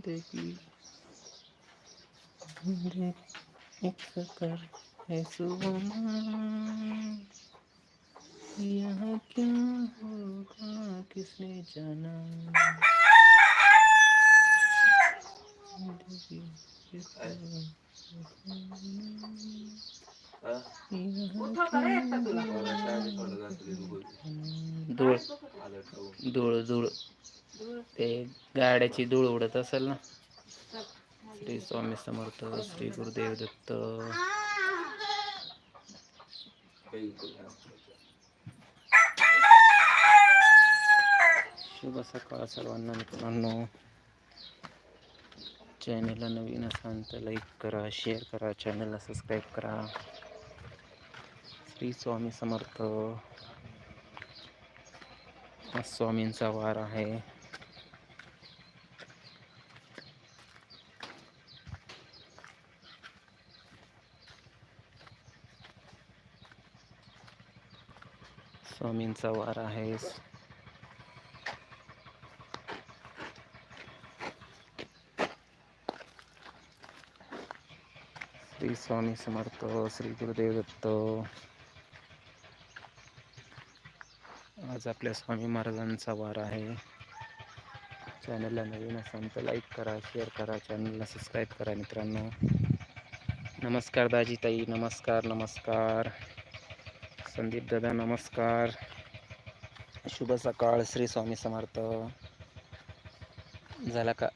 ज़िंदगी ज़िंदगी एक सफ़र है यहाँ क्या होगा किसने जाना? धूळ धूळ धूळ ते गाड्याची धूळ उडत असेल ना. श्री स्वामी समर्थ श्री गुरुदेव दत्त. शुभ सकाळ सर्वांना मित्रांनो. चॅनलला नवीन असाल तर लाईक करा शेअर करा चॅनलला सबस्क्राईब करा. श्री स्वामी समर्थ. स्वामींचा वार आहे. स्वामींचा वार आहे श्री स्वामी समर्थ श्री गुरुदेव दत्त. आज आपल्या स्वामी महाराजांचा वार आहे. चॅनलला नवीन असाल तर लाईक करा शेअर करा चॅनलला सबस्क्राईब करा मित्रांनो. नमस्कार दाजी ताई नमस्कार नमस्कार. संदीप दादा नमस्कार. शुभ सकाळ श्री स्वामी समर्थ. झाला का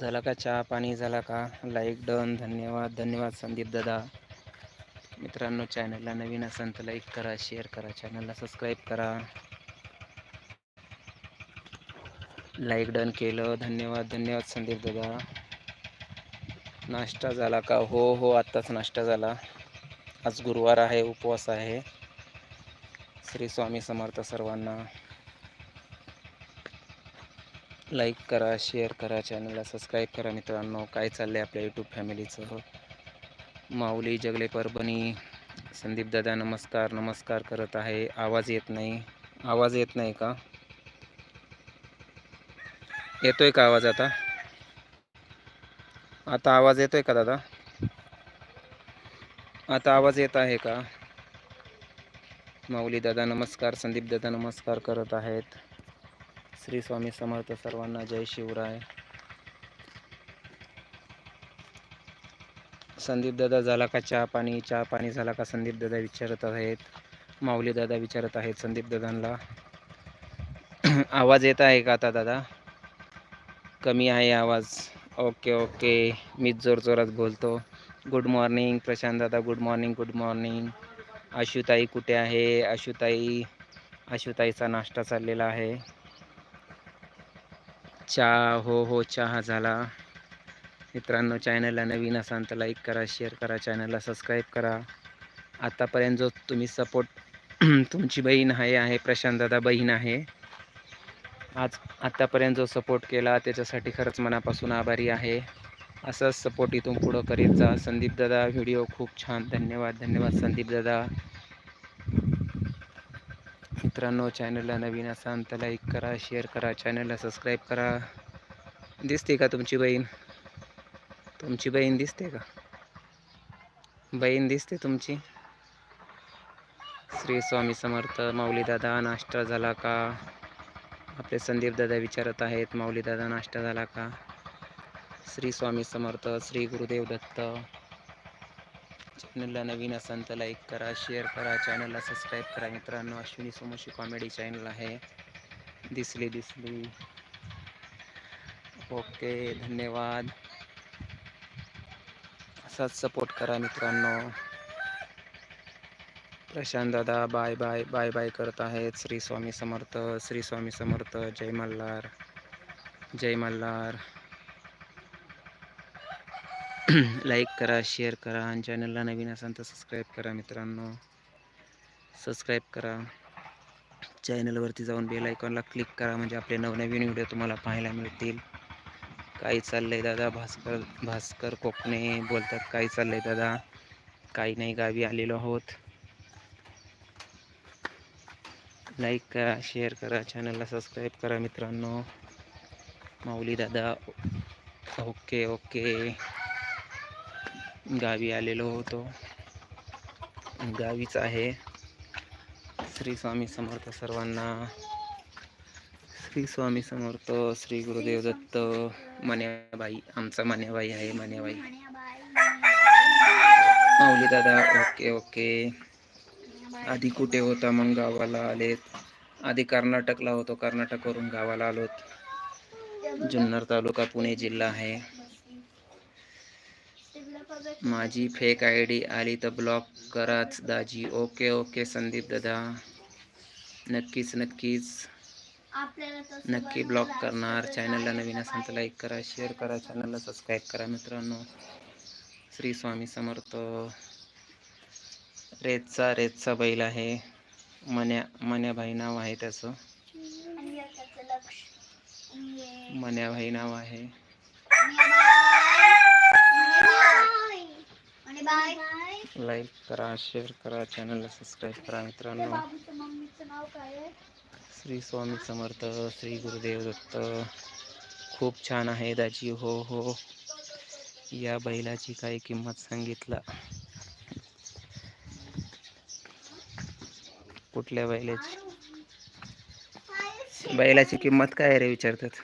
झाला का चहा पाणी झाला का? लाईक डन धन्यवाद धन्यवाद संदीप दादा. मित्रांनो चॅनलला नवीन असाल तर लाईक करा शेअर करा चॅनलला सबस्क्राईब करा. लाईक डन केलं धन्यवाद धन्यवाद संदीप दादा. नाश्ता झाला का? हो हो आत्ताच नाश्ता झाला. आज गुरुवार आहे उपवास आहे. श्री स्वामी समर्थ सर्वांना. लाईक करा शेअर करा चॅनलला सबस्क्राईब करा मित्रांनो. काय चाललं आहे आपल्या यूट्यूब फॅमिलीचं माऊली जगले परभणी संदीप दादा नमस्कार नमस्कार करत आहे. आवाज येत नाही. आवाज येत नाही का? येतोय का आवाज आता? आता आवाज येतोय का दादा? आता आवाज येत आहे का? माऊली दादा नमस्कार संदीप दादा नमस्कार करत आहेत. श्री स्वामी समर्थ सर्वांना जय शिवराय. संदीप दादा झाला का चहा पाणी? चहा पाणी झाला का? संदीप दादा विचारत आहेत. माऊली दादा विचारत आहेत संदीप दादांना. आवाज येत आहे का आता दादा? कमी आहे आवाज. Okay okay. मीच जोर जोरात बोलतो. गुड मॉर्निंग प्रशांत दादा. Good morning good morning. आशुताई कुठे आहे? आशुताई आशुताईचा नाश्ता चाललेला आहे. चहा हो हो चहा झाला. मित्रांनो चॅनलला नवीन असाल तर लाईक करा शेअर करा चॅनलला सबस्क्राईब करा. आतापर्यंत जो तुम्ही सपोर्ट तुमची बहीण आहे आहे प्रशांत दादा बहीण आहे. आज आत्तापर्यंत जो सपोर्ट केला त्याच्यासाठी खरंच मनापासून आभारी आहे. असंच सपोर्ट इथून पुढं करीत जा. संदीप दादा व्हिडिओ खूप छान. धन्यवाद धन्यवाद. संदीप दादा. मित्रांनो चॅनलला नवीन असाल तर लाईक करा शेअर करा चॅनलला सबस्क्राईब करा. दिसते का तुमची बहीण? तुमची बहीण दिसते का? बहीण दिसते तुमची? श्री स्वामी समर्थ माऊलीदादा नाश्ता झाला का? आपले संदीप दादा विचारत आहेत माऊली दादा नाश्ता झाला का? श्री स्वामी समर्थ श्री गुरुदेव दत्त. चॅनलला नवीन असाल तर लाईक करा शेअर करा चॅनलला सबस्क्राईब करा मित्रांनो. अश्विनी सोमोशी कॉमेडी चॅनल आहे. दिसली दिसली. ओके धन्यवाद. असाच सपोर्ट करा मित्रांनो. प्रशांत दादा बाय बाय बाय बाय करत आहेत. श्री स्वामी समर्थ श्री स्वामी समर्थ जय मल्हार. जय मल्हार. लाईक करा शेअर करा आणि चॅनलला नवीन असाल तर सबस्क्राईब करा मित्रांनो. सबस्क्राईब करा. चॅनलवरती जाऊन बेल आयकॉनला क्लिक करा म्हणजे आपले नवनवीन व्हिडिओ तुम्हाला पाहायला मिळतील. काही आहे दादा? भास्कर भास्कर कोकणे बोलतात काही आहे दादा? काही नाही गावी आलेलो आहोत. लाईक करा शेअर करा चॅनलला सबस्क्राईब करा मित्रांनो. माऊली दादा ओके ओके गावी आलेलो होतो. गावीच आहे. श्री स्वामी समर्थ सर्वांना. श्री स्वामी समर्थ श्री गुरुदेव दत्त मान्याबाई आमचा मान्याबाई आहे मान्याबाई माऊली दादा ओके ओके. आधी कुठे होता? मग गावाला आलेत. आधी कर्नाटकला होतो. कर्नाटकवरून गावाला आलोत. जुन्नर तालुका पुणे जिल्हा आहे. माझी फेक आय डी आली तर ब्लॉक कराच दाजी. ओके ओके संदीप दादा. नक्कीच नक्कीच. नक्की ब्लॉक करणार. चॅनलला नवीन असेल तर लाईक करा शेअर करा. चॅनलला सबस्क्राईब करा मित्रांनो. श्री स्वामी समर्थ. रेतचा रेतचा बैल आहे. मन्या मन्याभाई नाव आहे त्याचं. मन्याभाई नाव आहे. लाईक करा शेअर करा चॅनलला सबस्क्राईब करा मित्रांनो. मम्मीचं नाव काय आहे? श्री स्वामी समर्थ श्री गुरुदेव दत्त. खूप छान आहे दाजी हो हो. या बैलाची काय किंमत सांगितला? कुठल्या बैलाची? बैलाची किंमत काय रे विचारतात?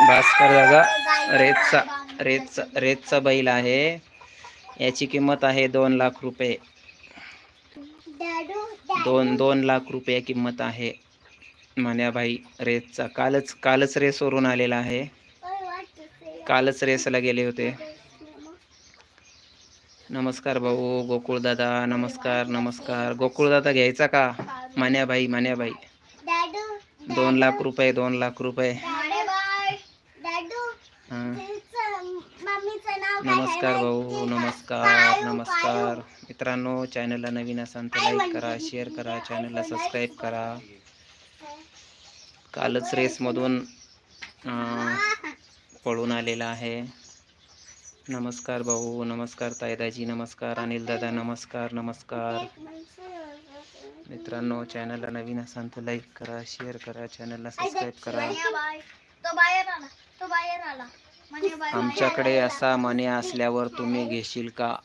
भास्कर दादा रेतचा रेतचा रेतचा बैल आहे. याची किंमत आहे दोन लाख रुपये. दोन दोन लाख रुपये किंमत आहे. मान्याभाई रेसचा कालच कालच रेसवरून आलेला आहे. कालच रेसला गेले होते. नमस्कार भाऊ गोकुळदादा नमस्कार नमस्कार. गोकुळदादा घ्यायचा का? मान्याभाई मान्याभाई दोन लाख रुपये दोन लाख रुपये डॅडू हां मम्मीचं नाव काय नमस्कार भाऊ नमस्कार नमस्कार. मित्रांनो चॅनलला नवीन असाल तर लाईक करा शेअर करा चॅनलला सबस्क्राईब करा. कालच रेसमधून पळून आलेला आहे. नमस्कार भाऊ नमस्कार तायदाजी नमस्कार अनिल दादा नमस्कार नमस्कार. मित्रांनो चॅनलला नवीन असाल तर लाईक करा शेअर करा चॅनलला सबस्क्राईब करा. तो बाहेर आला तो बाहेर आला. आमच्याकडे असा मने असल्यावर तुम्ही घेशील का?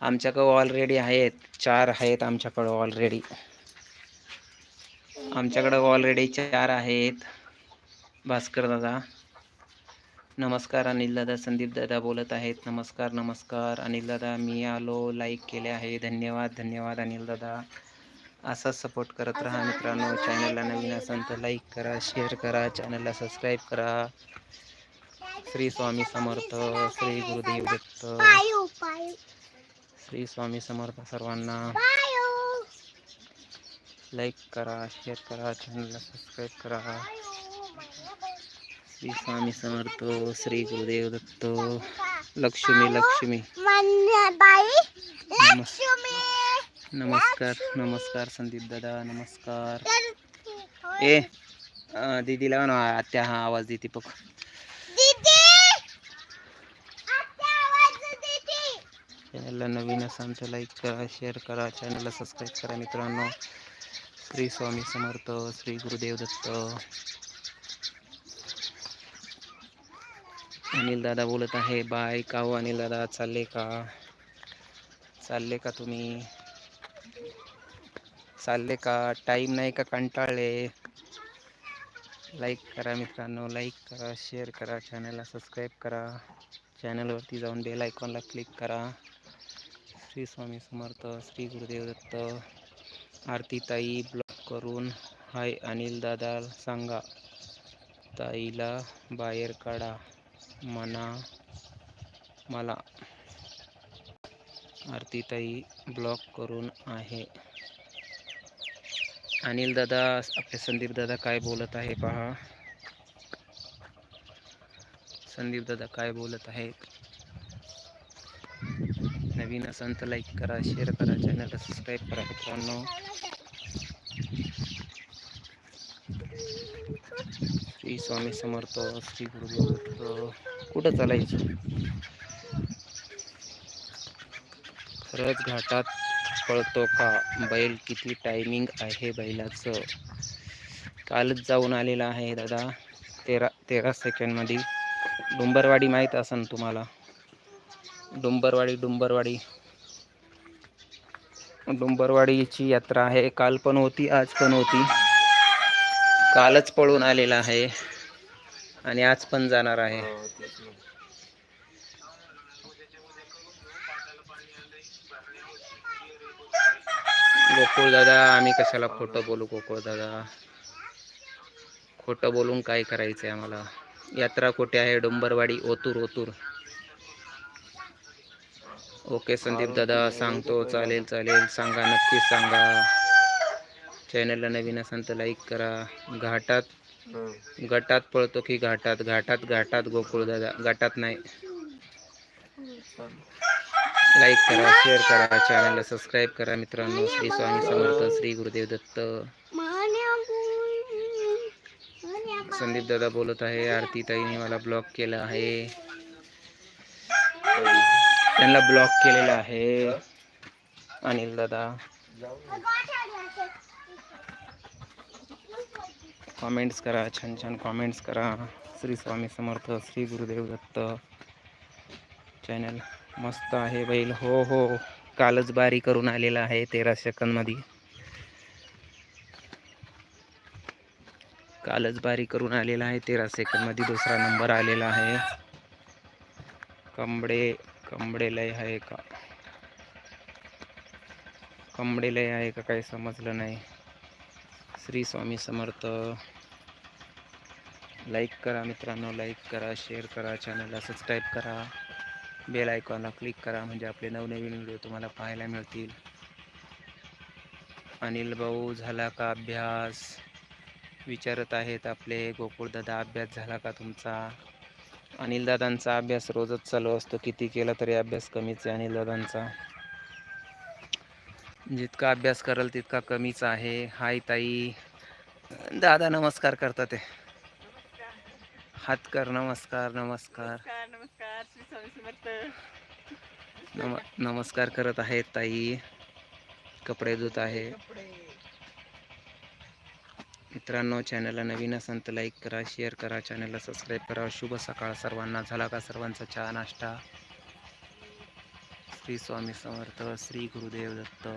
आमच्याकडे ऑलरेडी आहेत. चार आहेत आमच्याकडं ऑलरेडी आमच्याकडं ऑलरेडी चार आहेत. भास्कर दादा. नमस्कार अनिल दादा संदीप दादा बोलत आहेत. नमस्कार नमस्कार. अनिल दादा मी आलो. लाईक केले आहे. धन्यवाद धन्यवाद अनिल दादा. असाच सपोर्ट करत राहा मित्रांनो. चॅनलला नवीन असाल तर लाईक करा शेअर करा. चॅनलला सबस्क्राईब करा. श्री स्वामी समर्थ श्री गुरुदेव दत्त श्री स्वामी समर्थ सर्वांना. लाईक करा शेअर करा चॅनलला सबस्क्राईब करा. श्री स्वामी समर्थ श्री गुरुदेव दत्त लक्ष्मी लक्ष्मी. नमस्कार नमस्कार संदीप दादा नमस्कार. ए दीदीला ना आत्या हा आवाज देते बघ दीदी आत्या आवाज दीदी चॅनलला नवीन असाल तर लाईक करा शेअर करा. चॅनलला सबस्क्राईब करा मित्रांनो. श्री स्वामी समर्थ श्री गुरुदेव दत्त. अनिल दादा बोलत आहे बाय का हो अनिल दादा? चालले का? चालले का तुम्ही? चालले का? टाईम नाही का कंटाळले? लाईक करा मित्रांनो लाईक करा शेअर करा चॅनलला सबस्क्राईब करा. चॅनलवरती जाऊन बेल आयकॉनला क्लिक करा. श्री स्वामी समर्थ श्री गुरुदेव दत्त आरतीताई ब्लॉक करून हाय अनिल दादा सांगा. ताईला बाहेर काढा मना मला. आरतीताई ब्लॉक करून आहे. अनिल दादा आपले संदीप दादा काय बोलत आहे पहा. संदीप दादा काय बोलत आहेत? नवीन असाल तर लाईक करा शेअर करा चॅनलला सबस्क्राईब करा मित्रांनो. श्री स्वामी समर्थ श्री गुरुदेव कुठं चालायचं? खरंच घाटात पळतो का? बैल किती टायमिंग आहे बैलाचं. कालच जाऊन आलेला आहे दादा. तेरा तेरा सेकंडमध्ये डुंबरवाडी माहीत असेल तुम्हाला? डुंबरवाडी डुंबरवाडी. डुंबरवाडीची यात्रा आहे. काल पण होती आज पण होती. कालच पळून आलेला आहे. आणि आज पण जाणार आहे. गोकुळ दादा आम्ही कशाला खोटं बोलू गोकुळ दादा? खोटं बोलून काय करायचंय आम्हाला? यात्रा कुठे आहे? डोंबरवाडी ओतूर ओतूर. ओके संदीप दादा सांगतो चालेल चालेल. सांगा नक्कीच सांगा. चॅनलला नवीन असाल तर लाईक करा. घाटात गटात पळतो की घाटात? घाटात घाटात गोकुळ दादा. घाटात नाही. लाईक करा शेअर करा चॅनलला सबस्क्राईब करा मित्रांनो. श्री स्वामी समर्थ श्री गुरुदेव दत्त. संदीप दादा बोलत आहे आरती ताईने मला ब्लॉक केलं आहे. त्यांना ब्लॉक केलेलं आहे. अनिल दादा. कॉमेंट्स करा छान छान कॉमेंट्स करा. श्री स्वामी समर्थ श्री गुरुदेव दत्त. चॅनल मस्त आहे बैल. हो हो. कालच बारी करून आलेला आहे तेरा सेकंदमध्ये कालच बारी करून आलेला आहे तेरा सेकंदमध्ये दुसरा नंबर आलेला आहे. कंबडे कंबडे लय आहे का? कंबडे लय आहे का काही समजलं नाही. श्री स्वामी समर्थ. लाईक करा मित्रांनो लाईक करा शेअर करा चॅनलला सबस्क्राईब करा. बेल आयकॉनला क्लिक करा म्हणजे आपले नवनवीन व्हिडिओ तुम्हाला पाहायला मिळतील. अनिल भाऊ झाला का अभ्यास? विचारत आहेत आपले. गोकुळदादा अभ्यास झाला का तुमचा? अनिल दादांचा अभ्यास रोजच चालू असतो. किती केला तरी अभ्यास कमीच आहे अनिल दादांचा जितका अभ्यास कराल तितका कमीच आहे. हाय ताई. दादा नमस्कार करतात ते. हात कर नमस्कार. नमस्कार नम नमस्कार करत आहेत ताई. कपडे धुत आहे. कपडे. मित्रांनो चॅनलला नवीन असाल तर लाईक करा शेअर करा. चॅनलला सबस्क्राईब करा. शुभ सकाळ सर्वांना. झाला का सर्वांचा चहा नाश्ता? श्री स्वामी समर्थ श्री गुरुदेव दत्त.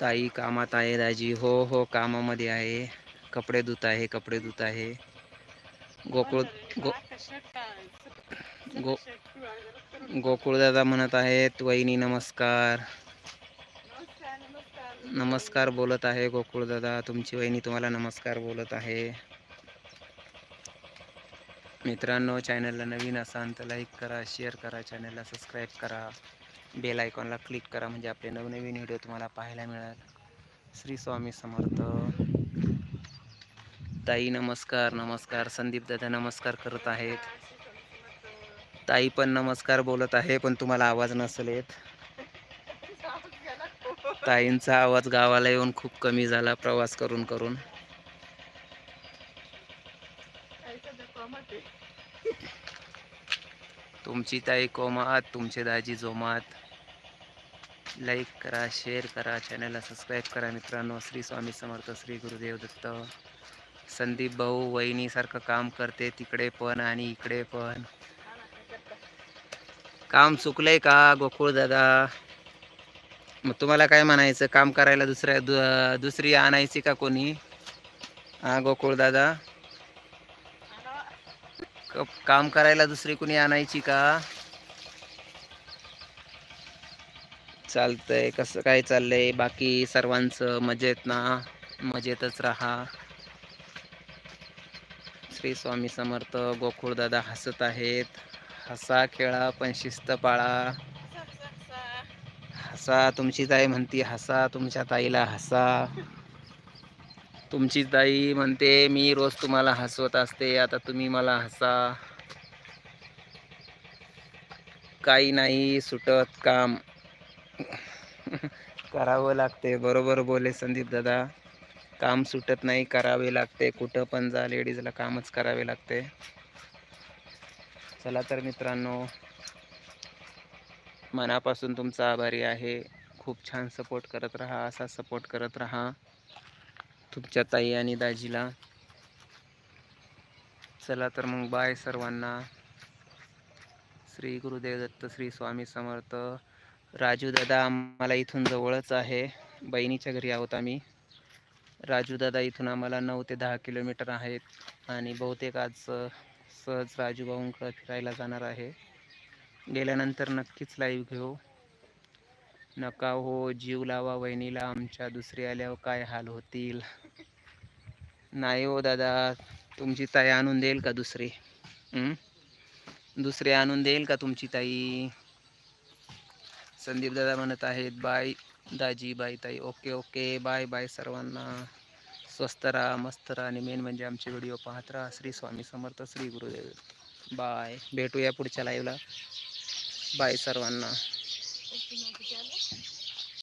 ताई कामात आहे दाजी. हो हो कामामध्ये आहे. कपडे धुत आहे कपडे धुत आहे. गोकुळ गो गो गोकुळदादा म्हणत आहेत वहिनी नमस्कार. नमस्कार बोलत आहे गोकुळदादा. तुमची वहिनी तुम्हाला नमस्कार बोलत आहे. मित्रांनो चॅनलला नवीन असाल तर लाईक करा शेअर करा चॅनलला सबस्क्राईब करा. बेल आयकॉनला क्लिक करा म्हणजे आपले नवनवीन व्हिडिओ तुम्हाला पाहायला मिळेल. श्री स्वामी समर्थ. ताई नमस्कार नमस्कार. संदीप दादा नमस्कार करत आहेत. ताई पण नमस्कार बोलत आहे पण तुम्हाला आवाज नसेल येत ताईंचा आवाज गावाला येऊन खूप कमी झाला प्रवास करून करून. तुमची ताई कोमात तुमचे दाजी जोमात. लाईक करा शेअर करा चॅनलला सबस्क्राईब करा मित्रांनो. श्री स्वामी समर्थ श्री गुरुदेव दत्त. संदीप भाऊ वहिनीसारखं काम करते तिकडे पण आणि इकडे पण. काम चुकलंय का गोकुळ दादा? मग तुम्हाला काय म्हणायचं? काम करायला दुसऱ्या दु दुसरी आणायची का कोणी? हा गोकुळ दादा. काम करायला दुसरी कोणी आणायची का? चालतंय कसं काय चाललंय? बाकी सर्वांचं मजेत ना? मजेतच राहा. श्री स्वामी समर्थ गोकुळदादा हसत आहेत. हसा खेळा पण शिस्त पाळा. हसा तुमची ताई म्हणते हसा तुमच्या ताईला हसा. तुमची ताई म्हणते मी रोज तुम्हाला हसवत असते आता तुम्ही मला हसा. काही नाही सुटत काम. करावं लागते बरोबर बोले संदीप दादा. काम सुटत नाही करावे लागते. कुठं पण जा लेडीजला कामच करावे लागते. चला तर मित्रांनो मनापासून तुमचा आभारी आहे. खूप छान सपोर्ट करत राहा असा सपोर्ट करत राहा. तुमच्या ताई आणि दाजीला. चला तर मग बाय सर्वांना. श्री गुरुदेव दत्त श्री स्वामी समर्थ. राजू दादा आम्हाला इथून जवळच आहे. बहिणीच्या घरी आहोत आम्ही. राजू दादा इथून आम्हाला नऊ ते दहा किलोमीटर आहेत. आणि बहुतेक आज सहज राजूभाऊंकडं फिरायला जाणार आहे. गेल्यानंतर नक्कीच लाईव्ह घेऊ. नका हो जीव लावा वहिनीला आमच्या दुसरी आल्यावर काय हाल होतील? नाही हो दादा तुमची ताई आणून देईल का दुसरी? दुसरी आणून देईल का तुमची ताई? संदीप दादा म्हणत आहेत बाय दाजी बाय ताई ओके ओके बाय बाय सर्वांना. स्वस्त राहा मस्त राहा आणि मेन म्हणजे आमचे व्हिडिओ पाहत राहा. श्री स्वामी समर्थ श्री गुरुदेव. बाय भेटूया पुढच्या लाईव्हला बाय सर्वांना.